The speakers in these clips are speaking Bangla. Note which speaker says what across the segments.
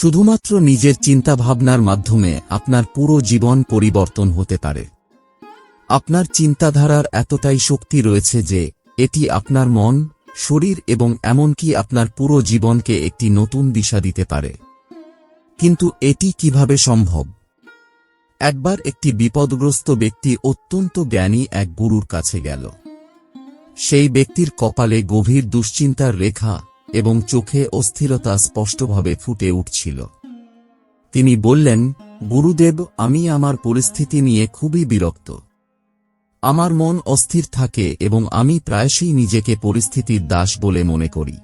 Speaker 1: শুধুমাত্র নিজের চিন্তাভাবনার মাধ্যমে আপনার পুরো জীবন পরিবর্তন হতে পারে। আপনার চিন্তাধারার এতটাই শক্তি রয়েছে যে, এটি আপনার মন, শরীর এবং এমনকি আপনার পুরো জীবনকে একটি নতুন দিশা দিতে পারে। কিন্তু এটি কীভাবে সম্ভব? একবার একটি বিপদগ্রস্ত ব্যক্তি অত্যন্ত জ্ঞানী এক গুরুর কাছে গেল। সেই ব্যক্তির কপালে গভীর দুশ্চিন্তার রেখা এবং চোখে অস্থিরতা স্পষ্টভাবে ফুটে উঠছিল। তিনি বললেন, গুরুদেব, আমি আমার পরিস্থিতি নিয়ে খুবই বিরক্ত। আমার মন অস্থির থাকে এবং আমি প্রায়শই নিজেকে পরিস্থিতির দাস বলে মনে করি।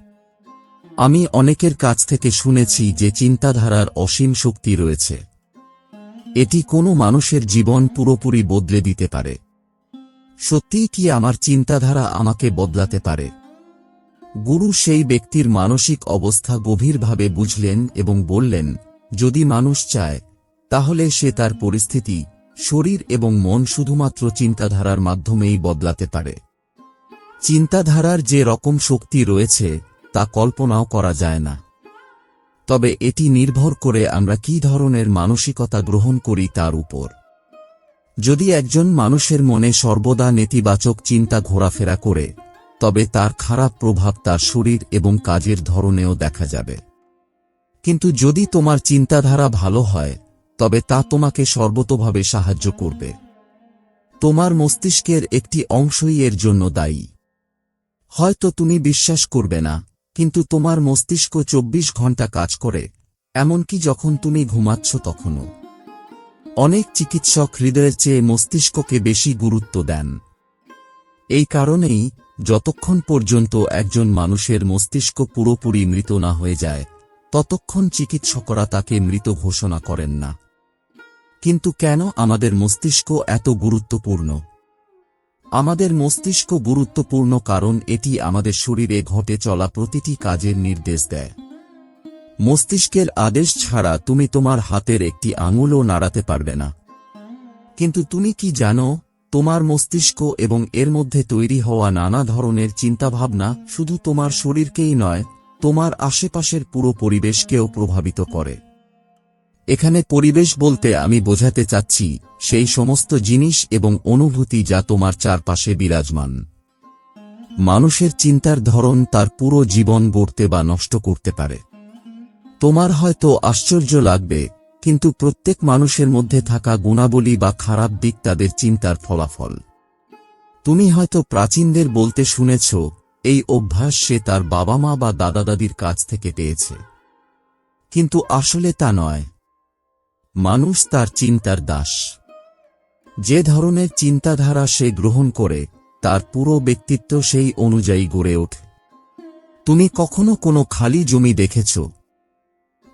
Speaker 1: আমি অনেকের কাছ থেকে শুনেছি যে চিন্তাধারার অসীম শক্তি রয়েছে। এটি কোনো মানুষের জীবন পুরোপুরি বদলে দিতে পারে। সত্যিই কি আমার চিন্তাধারা আমাকে বদলাতে পারে? গুরু সেই ব্যক্তির মানসিক অবস্থা গভীরভাবে বুঝলেন এবং বললেন, যদি মানুষ চায়, তাহলে সে তার পরিস্থিতি, শরীর এবং মন শুধুমাত্র চিন্তাধারার মাধ্যমেই বদলাতে পারে। চিন্তাধারার যে রকম শক্তি রয়েছে, তা কল্পনাও করা যায় না। তবে এটি নির্ভর করে আমরা কি ধরনের মানসিকতা গ্রহণ করি তার উপর। যদি একজন মানুষের মনে সর্বদা নেতিবাচক চিন্তা ঘোরাফেরা করে তবে তার খারাপ প্রভাব তার শরীর এবং কাজের ধরনেও দেখা যাবে। কিন্তু যদি তোমার চিন্তাধারা ভালো হয়, তবে তা তোমাকে সর্বতোভাবে সাহায্য করবে। তোমার মস্তিষ্কের একটি অংশই এর জন্য দায়ী। হয়তো তুমি বিশ্বাস করবে না, কিন্তু তোমার মস্তিষ্ক চব্বিশ ঘণ্টা কাজ করে, এমনকি যখন তুমি ঘুমাচ্ছ তখনও। অনেক চিকিৎসক হৃদয়ের চেয়ে মস্তিষ্ককে বেশি গুরুত্ব দেন। এই কারণেই যতক্ষণ পর্যন্ত একজন মানুষের মস্তিষ্ক পুরোপুরি মৃত না হয়ে যায়, ততক্ষণ চিকিৎসকরা তাকে মৃত ঘোষণা করেন না। কিন্তু কেন আমাদের মস্তিষ্ক এত গুরুত্বপূর্ণ? আমাদের মস্তিষ্ক গুরুত্বপূর্ণ কারণ এটি আমাদের শরীরে ঘটে চলা প্রতিটি কাজের নির্দেশ দেয়। মস্তিষ্কের আদেশ ছাড়া তুমি তোমার হাতের একটি আঙুলও নাড়াতে পারবে না। কিন্তু তুমি কি জানো তোমার মস্তিষ্ক এবং এর মধ্যে তৈরি হওয়া নানা ধরনের চিন্তাভাবনা শুধু তোমার শরীরকেই নয়, তোমার আশেপাশের পুরো পরিবেশকেও প্রভাবিত করে। এখানে পরিবেশ বলতে আমি বোঝাতে চাচ্ছি, সেই সমস্ত জিনিস এবং অনুভূতি যা তোমার চারপাশে বিরাজমান। মানুষের চিন্তার ধরন তার পুরো জীবন গড়তে বা নষ্ট করতে পারে। তোমার হয়তো আশ্চর্য লাগবে কিন্তু প্রত্যেক মানুষের মধ্যে থাকা গুণাবলী বা খারাপ দিক তাদের চিন্তার ফলাফল। তুমি হয়তো প্রাচীনদের বলতে শুনেছ, এই অভ্যাস সে তার বাবা মা বা দাদা দাদির কাছ থেকে পেয়েছে। কিন্তু আসলে তা নয়। মানুষ তার চিন্তার দাস। যে ধরনের চিন্তাধারা সে গ্রহণ করে, তার পুরো ব্যক্তিত্ব সেই অনুযায়ী গড়ে ওঠে। তুমি কখনো কোনো খালি জমি দেখেছ?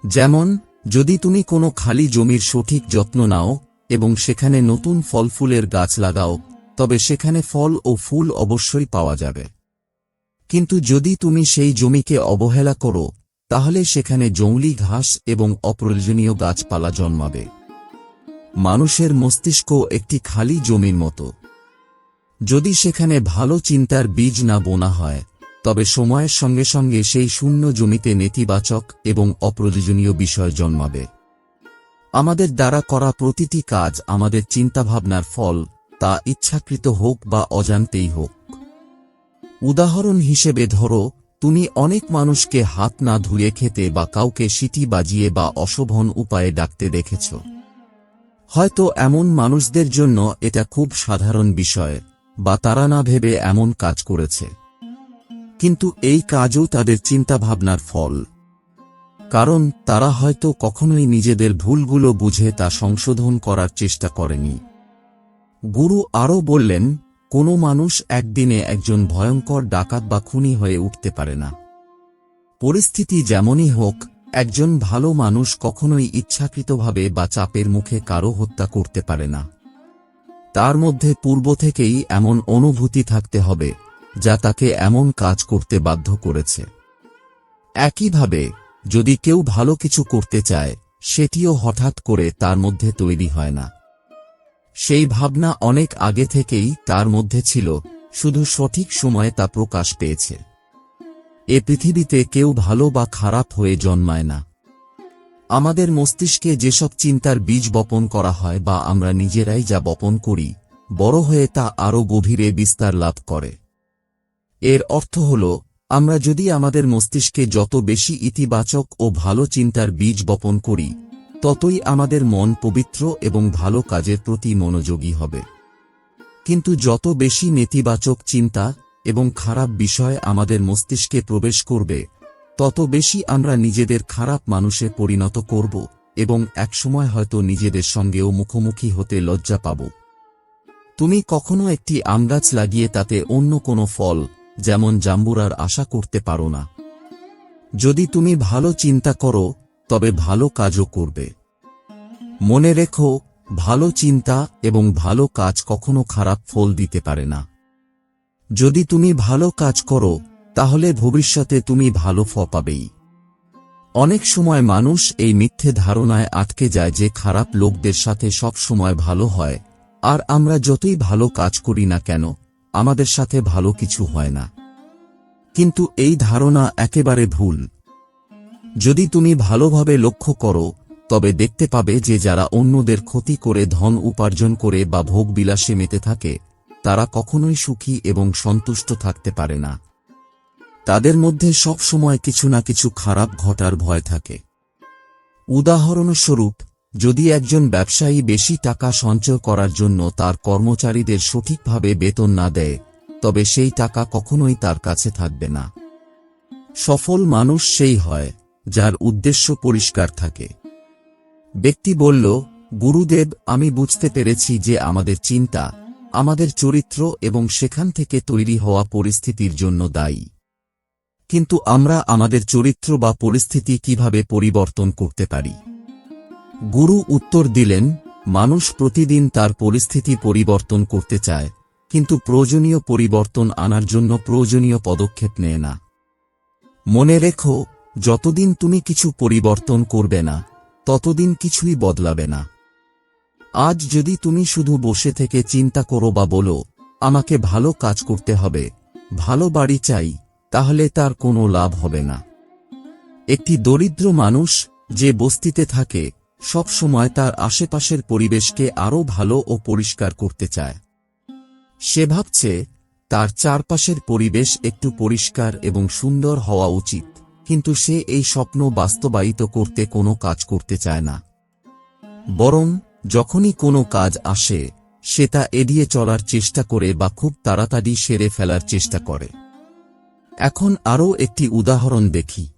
Speaker 1: যেমন যদি তুমি কোনো খালি জমির সঠিক যত্ন নাও এবং সেখানে নতুন ফল ফুলের গাছ লাগাও, তবে সেখানে ফল ও ফুল অবশ্যই পাওয়া যাবে। কিন্তু যদি তুমি সেই জমিকে অবহেলা করো, তাহলে সেখানে জঙ্গলি ঘাস এবং অপ্রয়োজনীয় গাছপালা জন্মাবে। মানুষের মস্তিষ্ক একটি খালি জমির মতো। যদি সেখানে ভালো চিন্তার বীজ না বোনা হয় তবে সময়ের সঙ্গে সঙ্গে সেই শূন্য জমিতে নেতিবাচক এবং অপ্রয়োজনীয় বিষয় জন্মাবে। আমাদের দ্বারা করা প্রতিটি কাজ আমাদের চিন্তাভাবনার ফল, তা ইচ্ছাকৃত হোক বা অজান্তেই হোক। উদাহরণ হিসেবে ধরো, তুমি অনেক মানুষকে হাত না ধুয়ে খেতে বা কাউকে সিটি বাজিয়ে বা অশোভন উপায়ে ডাকতে দেখেছ। হয়তো এমন মানুষদের জন্য এটা খুব সাধারণ বিষয়, বা তারা না ভেবে এমন কাজ করেছে। কিন্তু এই কাজও তাদের চিন্তাভাবনার ফল। কারণ তারা হয়তো কখনোই নিজেদের ভুলগুলো বুঝে তা সংশোধন করার চেষ্টা করেনি। গুরু আরও বললেন, কোনো মানুষ একদিনে একজন ভয়ঙ্কর ডাকাত বা খুনি হয়ে উঠতে পারে না। পরিস্থিতি যেমনই হোক, একজন ভালো মানুষ কখনোই ইচ্ছাকৃতভাবে বা চাপের মুখে কারও হত্যা করতে পারে না। তার মধ্যে পূর্ব থেকেই এমন অনুভূতি থাকতে হবে। যা তাকে এমন কাজ করতে বাধ্য করেছে। একইভাবে, যদি কেউ ভালো কিছু করতে চায়, সেটিও হঠাৎ করে তার মধ্যে তৈরি হয় না। সেই ভাবনা অনেক আগে থেকেই তার মধ্যে ছিল, শুধু সঠিক সময়ে তা প্রকাশ পেয়েছে। এ পৃথিবীতে কেউ ভালো বা খারাপ হয়ে জন্মায় না। আমাদের মস্তিষ্কে যেসব চিন্তার বীজ বপন করা হয় বা আমরা নিজেরাই যা বপন করি, বড় হয়ে তা আরও গভীরে বিস্তার লাভ করে। এর অর্থ হল, আমরা যদি আমাদের মস্তিষ্কে যত বেশি ইতিবাচক ও ভালো চিন্তার বীজ বপন করি, ততই আমাদের মন পবিত্র এবং ভালো কাজের প্রতি মনোযোগী হবে। কিন্তু যত বেশি নেতিবাচক চিন্তা এবং খারাপ বিষয় আমাদের মস্তিষ্কে প্রবেশ করবে, তত বেশি আমরা নিজেদের খারাপ মানুষে পরিণত করব এবং একসময় হয়তো নিজেদের সঙ্গেও মুখোমুখি হতে লজ্জা পাব। তুমি কখনো একটি আমগাছ লাগিয়ে তাতে অন্য কোনো ফল যেমন জাম্বুরার আশা করতে পারো না। যদি তুমি ভালো চিন্তা করো, তবে ভালো কাজও করবে। মনে রেখো, ভালো চিন্তা এবং ভালো কাজ কখনো খারাপ ফল দিতে পারে না। যদি তুমি ভালো কাজ করো, তাহলে ভবিষ্যতে তুমি ভালো ফ পাবেই। অনেক সময় মানুষ এই মিথ্যে ধারণায় আটকে যায় যে খারাপ লোকদের সাথে সব সময় ভালো হয়, আর আমরা যতই ভালো কাজ করি না কেন আমাদের সাথে ভালো কিছু হয় না। কিন্তু এই ধারণা একেবারে ভুল। যদি তুমি ভালোভাবে লক্ষ্য করো, তবে দেখতে পাবে যে যারা অন্যদের ক্ষতি করে ধন উপার্জন করে বা ভোগ বিলাসে মেতে থাকে, তারা কখনোই সুখী এবং সন্তুষ্ট থাকতে পারে না। তাদের মধ্যে সব সময় কিছু না কিছু খারাপ ঘটার ভয় থাকে। উদাহরণস্বরূপ যদি একজন ব্যবসায়ী বেশি টাকা সঞ্চয় করার জন্য তার কর্মচারীদের সঠিকভাবে বেতন না দেয়, তবে সেই টাকা কখনোই তার কাছে থাকবে না। সফল মানুষ সেই হয়, যার উদ্দেশ্য পরিষ্কার থাকে। ব্যক্তি বলল, গুরুদেব, আমি বুঝতে পেরেছি যে আমাদের চিন্তা, আমাদের চরিত্র এবং সেখান থেকে তৈরি হওয়া পরিস্থিতির জন্য দায়ী। কিন্তু আমরা আমাদের চরিত্র বা পরিস্থিতি কীভাবে পরিবর্তন করতে পারি? গুরু উত্তর দিলেন, মানুষ প্রতিদিন তার পরিস্থিতি পরিবর্তন করতে চায়, কিন্তু প্রয়োজনীয় পরিবর্তন আনার জন্য প্রয়োজনীয় পদক্ষেপ নেয় না। মনে রেখো, যতদিন তুমি কিছু পরিবর্তন করবে না, ততদিন কিছুই বদলাবে না। আজ যদি তুমি শুধু বসে থেকে চিন্তা করো বা বলো, আমাকে ভালো কাজ করতে হবে, ভালো বাড়ি চাই, তাহলে তার কোনো লাভ হবে না। একটি দরিদ্র মানুষ যে বস্তিতে থাকে সব সময় তার আশেপাশের পরিবেশকে আরও ভালো ও পরিষ্কার করতে চায়। সে ভাবছে, তার চারপাশের পরিবেশ একটু পরিষ্কার এবং সুন্দর হওয়া উচিত, কিন্তু সে এই স্বপ্ন বাস্তবায়িত করতে কোনো কাজ করতে চায় না। বরং, যখনই কোনো কাজ আসে, সে তা এড়িয়ে চলার চেষ্টা করে বা খুব তাড়াতাড়ি সেরে ফেলার চেষ্টা করে। এখন আরও একটি উদাহরণ দেখি।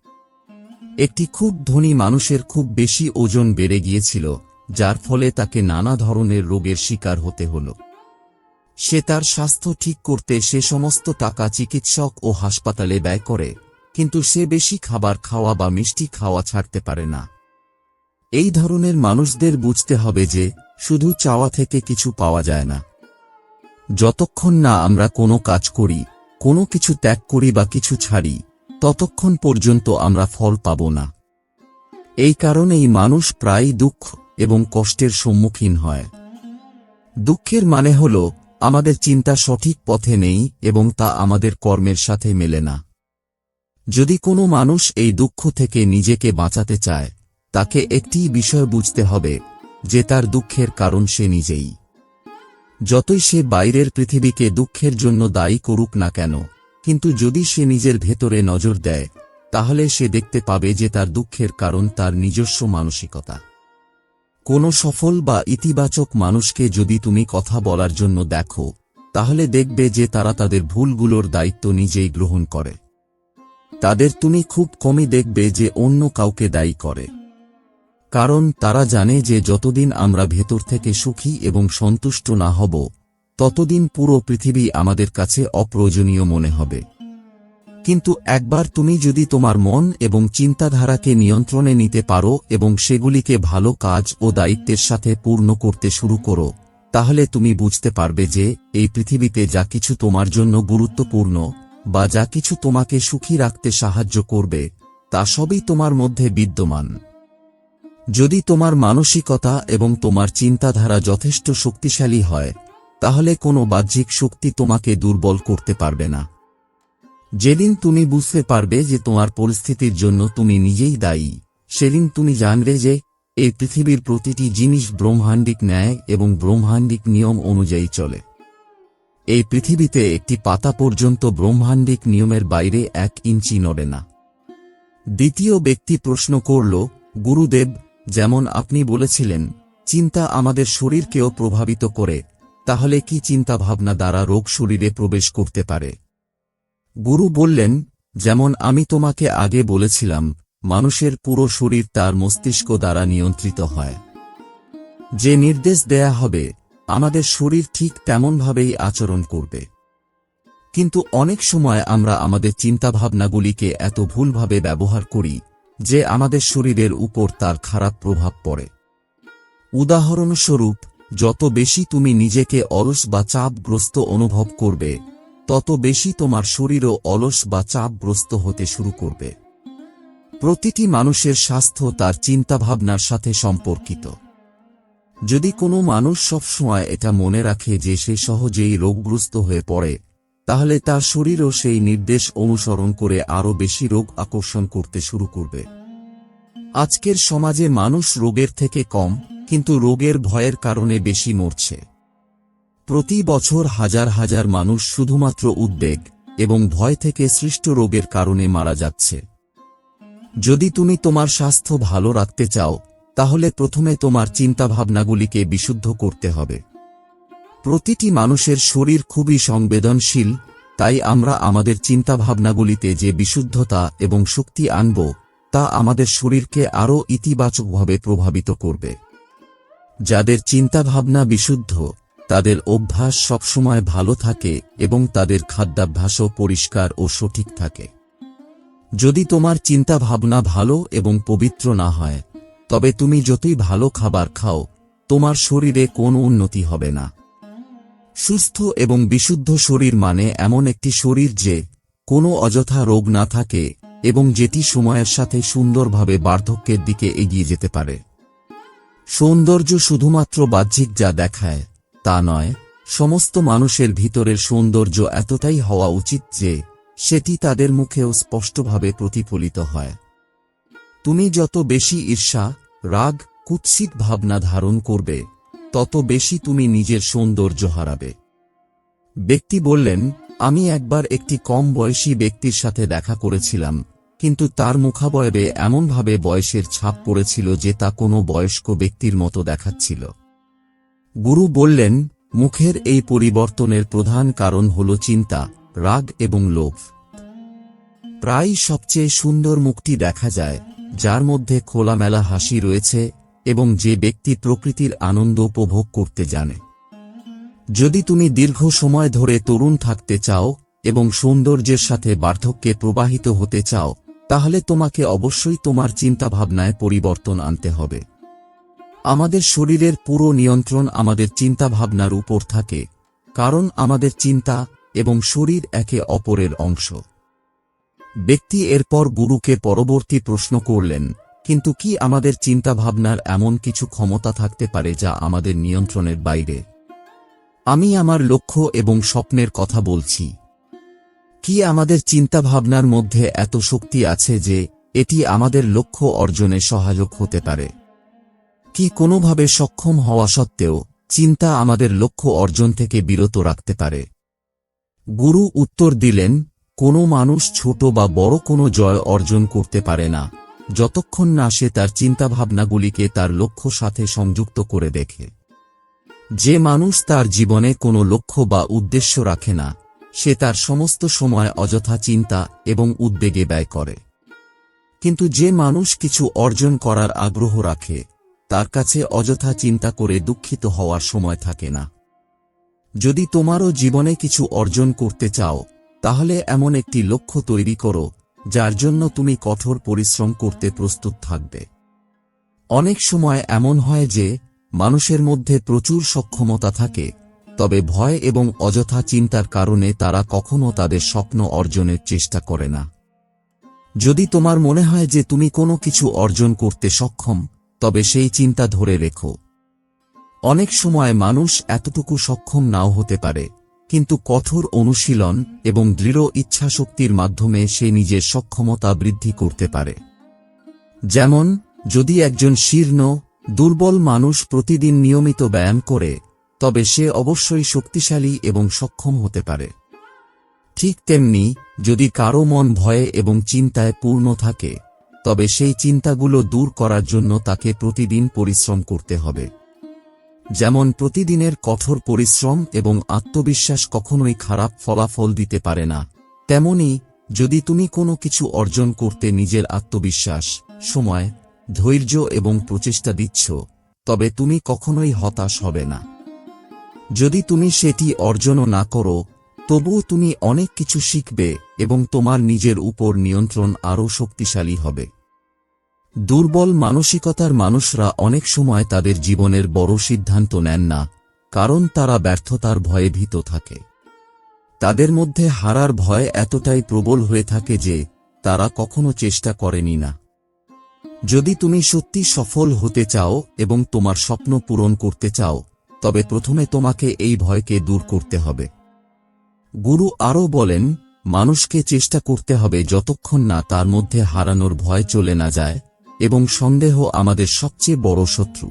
Speaker 1: একটি খুব ধনী মানুষের খুব বেশি ওজন বেড়ে গিয়েছিল, যার ফলে তাকে নানা ধরনের রোগের শিকার হতে হল। সে তার স্বাস্থ্য ঠিক করতে সে সমস্ত টাকা চিকিৎসক ও হাসপাতালে ব্যয় করে, কিন্তু সে বেশি খাবার খাওয়া বা মিষ্টি খাওয়া ছাড়তে পারে না। এই ধরনের মানুষদের বুঝতে হবে যে, শুধু চাওয়া থেকে কিছু পাওয়া যায় না। যতক্ষণ না আমরা কোনো কাজ করি, কোনো কিছু ত্যাগ করি বা কিছু ছাড়ি ততক্ষণ পর্যন্ত আমরা ফল পাব না। এই কারণেই মানুষ প্রায় দুঃখ এবং কষ্টের সম্মুখীন হয়। দুঃখের মানে হল, আমাদের চিন্তা সঠিক পথে নেই এবং তা আমাদের কর্মের সাথে মেলে না। যদি কোনো মানুষ এই দুঃখ থেকে নিজেকে বাঁচাতে চায়, তাকে একটি বিষয় বুঝতে হবে, যে তার দুঃখের কারণ সে নিজেই। যতই সে বাইরের পৃথিবীকে দুঃখের জন্য দায়ী করুক না কেন কিন্তু যদি সে নিজের ভেতরে নজর দেয়, তাহলে সে দেখতে পাবে যে তার দুঃখের কারণ তার নিজস্ব মানসিকতা। কোনো সফল বা ইতিবাচক মানুষকে যদি তুমি কথা বলার জন্য দেখো, তাহলে দেখবে যে তারা তাদের ভুলগুলোর দায়িত্ব নিজেই গ্রহণ করে। তাদের তুমি খুব কমই দেখবে যে অন্য কাউকে দায়ী করে। কারণ তারা জানে যে যতদিন আমরা ভেতর থেকে সুখী এবং সন্তুষ্ট না হব ততদিন পুরো পৃথিবী আমাদের কাছে অপ্রয়োজনীয় মনে হবে। কিন্তু একবার তুমি যদি তোমার মন এবং চিন্তাধারাকে নিয়ন্ত্রণে নিতে পারো এবং সেগুলিকে ভালো কাজ ও দায়িত্বের সাথে পূর্ণ করতে শুরু করো, তাহলে তুমি বুঝতে পারবে যে এই পৃথিবীতে যা কিছু তোমার জন্য গুরুত্বপূর্ণ বা যা কিছু তোমাকে সুখী রাখতে সাহায্য করবে, তা সবই তোমার মধ্যে বিদ্যমান। যদি তোমার মানসিকতা এবং তোমার চিন্তাধারা যথেষ্ট শক্তিশালী হয় তাহলে কোনো বাহ্যিক শক্তি তোমাকে দুর্বল করতে পারবে না। যেদিন তুমি বুঝতে পারবে যে তোমার পরিস্থিতির জন্য তুমি নিজেই দায়ী, সেদিন তুমি জানবে যে, এই পৃথিবীর প্রতিটি জিনিস ব্রহ্মাণ্ডিক ন্যায় এবং ব্রহ্মাণ্ডিক নিয়ম অনুযায়ী চলে। এই পৃথিবীতে একটি পাতা পর্যন্ত ব্রহ্মাণ্ডিক নিয়মের বাইরে এক ইঞ্চি নড়ে না। দ্বিতীয় ব্যক্তি প্রশ্ন করল, গুরুদেব, যেমন আপনি বলেছিলেন, চিন্তা আমাদের শরীরকেও প্রভাবিত করে তাহলে কি চিন্তা ভাবনা দ্বারা রোগ শরীরে প্রবেশ করতে পারে? গুরু বললেন, যেমন আমি তোমাকে আগে বলেছিলাম, মানুষের পুরো শরীর তার মস্তিষ্ক দ্বারা নিয়ন্ত্রিত হয়। যে নির্দেশ দেয়া হবে, আমাদের শরীর ঠিক তেমনভাবেই আচরণ করবে। কিন্তু অনেক সময় আমরা আমাদের চিন্তাভাবনাগুলিকে এত ভুলভাবে ব্যবহার করি, যে আমাদের শরীরের উপর তার খারাপ প্রভাব পড়ে। উদাহরণস্বরূপ যত বেশি তুমি নিজেকে অলস বা চাপগ্রস্ত অনুভব করবে, তত বেশি তোমার শরীরও অলস বা চাপগ্রস্ত হতে শুরু করবে। প্রতিটি মানুষের স্বাস্থ্য তার চিন্তাভাবনার সাথে সম্পর্কিত। যদি কোনো মানুষ সবসময় এটা মনে রাখে যে সে সহজেই রোগগ্রস্ত হয়ে পড়ে, তাহলে তার শরীরও সেই নির্দেশ অনুসরণ করে আরও বেশি রোগ আকর্ষণ করতে শুরু করবে। আজকের সমাজে মানুষ রোগের থেকে কম, কিন্তু রোগের ভয়ের কারণে বেশি মরছে। প্রতি বছর হাজার হাজার মানুষ শুধুমাত্র উদ্বেগ এবং ভয় থেকে সৃষ্ট রোগের কারণে মারা যাচ্ছে। যদি তুমি তোমার স্বাস্থ্য ভালো রাখতে চাও, তাহলে প্রথমে তোমার চিন্তাভাবনাগুলিকে বিশুদ্ধ করতে হবে। প্রতিটি মানুষের শরীর খুবই সংবেদনশীল, তাই আমরা আমাদের চিন্তাভাবনাগুলিতে যে বিশুদ্ধতা এবং শক্তি আনব তা আমাদের শরীরকে আরও ইতিবাচকভাবে প্রভাবিত করবে। যাদের চিন্তাভাবনা বিশুদ্ধ, তাদের অভ্যাস সবসময় ভালো থাকে এবং তাদের খাদ্যাভ্যাসও পরিষ্কার ও সঠিক থাকে। যদি তোমার চিন্তাভাবনা ভালো এবং পবিত্র না হয়, তবে তুমি যতই ভালো খাবার খাও, তোমার শরীরে কোনো উন্নতি হবে না। সুস্থ এবং বিশুদ্ধ শরীর মানে এমন একটি শরীর যে কোনো অযথা রোগ না থাকে এবং যেটি সময়ের সাথে সুন্দরভাবে বার্ধক্যের দিকে এগিয়ে যেতে পারে। সৌন্দর্য শুধুমাত্র বাহ্যিক যা দেখায়, তা নয়, সমস্ত মানুষের ভিতরের সৌন্দর্য এতটাই হওয়া উচিত যে, সেটি তাদের মুখেও স্পষ্টভাবে প্রতিফলিত হয়। তুমি যত বেশি ঈর্ষা, রাগ, কুৎসিত ভাবনা ধারণ করবে, তত বেশি তুমি নিজের সৌন্দর্য হারাবে। ব্যক্তি বললেন, আমি একবার একটি কম বয়সী ব্যক্তির সাথে দেখা করেছিলাম কিন্তু তার মুখাবয়বে এমনভাবে বয়সের ছাপ পড়েছিল যে তা কোনো বয়স্ক ব্যক্তির মতো দেখাচ্ছিল। গুরু বললেন, মুখের এই পরিবর্তনের প্রধান কারণ হল চিন্তা, রাগ এবং লোভ। প্রায় সবচেয়ে সুন্দর মুখটি দেখা যায়, যার মধ্যে খোলামেলা হাসি রয়েছে এবং যে ব্যক্তি প্রকৃতির আনন্দ উপভোগ করতে জানে। যদি তুমি দীর্ঘ সময় ধরে তরুণ থাকতে চাও এবং সৌন্দর্যের সাথে বার্ধক্যে প্রবাহিত হতে চাও তাহলে তোমাকে অবশ্যই তোমার চিন্তাভাবনায় পরিবর্তন আনতে হবে। আমাদের শরীরের পুরো নিয়ন্ত্রণ আমাদের চিন্তাভাবনার উপর থাকে, কারণ আমাদের চিন্তা এবং শরীর একে অপরের অংশ। ব্যক্তি এরপর গুরুকে পরবর্তী প্রশ্ন করলেন, কিন্তু কি আমাদের চিন্তাভাবনার এমন কিছু ক্ষমতা থাকতে পারে যা আমাদের নিয়ন্ত্রণের বাইরে? আমি আমার লক্ষ্য এবং স্বপ্নের কথা বলছি। কি আমাদের চিন্তাভাবনার মধ্যে এত শক্তি আছে যে, এটি আমাদের লক্ষ্য অর্জনে সহায়ক হতে পারে? কি কোনোভাবে সক্ষম হওয়া সত্ত্বেও, চিন্তা আমাদের লক্ষ্য অর্জন থেকে বিরত রাখতে পারে? গুরু উত্তর দিলেন, কোনো মানুষ ছোট বা বড় কোনো জয় অর্জন করতে পারে না, যতক্ষণ না সে তার চিন্তাভাবনাগুলিকে তার লক্ষ্য সাথে সংযুক্ত করে দেখে। যে মানুষ তার জীবনে কোনো লক্ষ্য বা উদ্দেশ্য রাখে না সে তার সমস্ত সময় অযথা চিন্তা এবং উদ্বেগে ব্যয় করে। কিন্তু যে মানুষ কিছু অর্জন করার আগ্রহ রাখে, তার কাছে অযথা চিন্তা করে দুঃখিত হওয়ার সময় থাকে না। যদি তোমারও জীবনে কিছু অর্জন করতে চাও, তাহলে এমন একটি লক্ষ্য তৈরি করো, যার জন্য তুমি কঠোর পরিশ্রম করতে প্রস্তুত থাকবে। অনেক সময় এমন হয় যে, মানুষের মধ্যে প্রচুর সক্ষমতা থাকে তবে ভয় এবং অযথা চিন্তার কারণে তারা কখনো তাদের স্বপ্ন অর্জনের চেষ্টা করে না। যদি তোমার মনে হয় যে তুমি কোনো কিছু অর্জন করতে সক্ষম, তবে সেই চিন্তা ধরে রেখো। অনেক সময় মানুষ এতটুকু সক্ষম নাও হতে পারে, কিন্তু কঠোর অনুশীলন এবং দৃঢ় ইচ্ছাশক্তির মাধ্যমে সে নিজের সক্ষমতা বৃদ্ধি করতে পারে। যেমন, যদি একজন শীর্ণ, দুর্বল মানুষ প্রতিদিন নিয়মিত ব্যায়াম করে তবে সে অবশ্যই শক্তিশালী এবং সক্ষম হতে পারে। ঠিক তেমনি, যদি কারও মন ভয়ে এবং চিন্তায় পূর্ণ থাকে, তবে সেই চিন্তাগুলো দূর করার জন্য তাকে প্রতিদিন পরিশ্রম করতে হবে। যেমন প্রতিদিনের কঠোর পরিশ্রম এবং আত্মবিশ্বাস কখনোই খারাপ ফলাফল দিতে পারে না। তেমনি, যদি তুমি কোনো কিছু অর্জন করতে নিজের আত্মবিশ্বাস, সময়, ধৈর্য এবং প্রচেষ্টা দিচ্ছ, তবে তুমি কখনোই হতাশ হবে না। যদি তুমি সেটি অর্জনও না করো, তবুও তুমি অনেক কিছু শিখবে এবং তোমার নিজের উপর নিয়ন্ত্রণ আরও শক্তিশালী হবে। দুর্বল মানসিকতার মানুষরা অনেক সময় তাদের জীবনের বড় সিদ্ধান্ত নেন না, কারণ তারা ব্যর্থতার ভয়ে ভীত থাকে। তাদের মধ্যে হারার ভয় এতটাই প্রবল হয়ে থাকে যে তারা কখনো চেষ্টা করেনি না। যদি তুমি সত্যি সফল হতে চাও এবং তোমার স্বপ্ন পূরণ করতে চাও তবে প্রথমে তোমাকে এই ভয়কে দূর করতে হবে। গুরু আরও বলেন, মানুষকে চেষ্টা করতে হবে যতক্ষণ না তার মধ্যে হারানোর ভয় চলে না যায় এবং সন্দেহ আমাদের সবচেয়ে বড় শত্রু।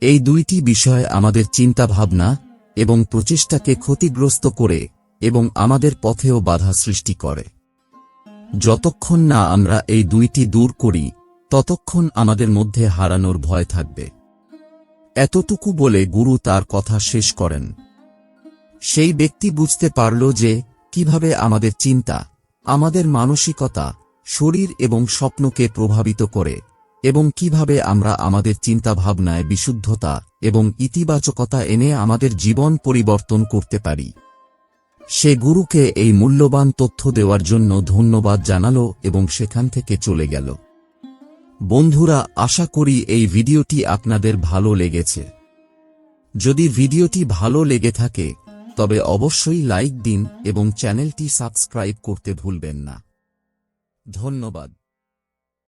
Speaker 1: এই দুইটি বিষয় আমাদের চিন্তাভাবনা এবং প্রচেষ্টাকে ক্ষতিগ্রস্ত করে এবং আমাদের পথেও বাধা সৃষ্টি করে। যতক্ষণ না আমরা এই দুইটি দূর করি, ততক্ষণ আমাদের মধ্যে হারানোর ভয় থাকবে। এতটুকু বলে গুরু তার কথা শেষ করেন। সেই ব্যক্তি বুঝতে পারল যে, কীভাবে আমাদের চিন্তা, আমাদের মানসিকতা, শরীর এবং স্বপ্নকে প্রভাবিত করে, এবং কীভাবে আমরা আমাদের চিন্তা ভাবনায় বিশুদ্ধতা এবং ইতিবাচকতা এনে আমাদের জীবন পরিবর্তন করতে পারি। সে গুরুকে এই মূল্যবান তথ্য দেওয়ার জন্য ধন্যবাদ জানালো এবং সেখান থেকে চলে গেল। বন্ধুরা, আশা করি এই ভিডিওটি আপনাদের ভালো লেগেছে। যদি ভিডিওটি ভালো লেগে থাকে, তবে অবশ্যই লাইক দিন এবং চ্যানেলটি সাবস্ক্রাইব করতে ভুলবেন না। ধন্যবাদ।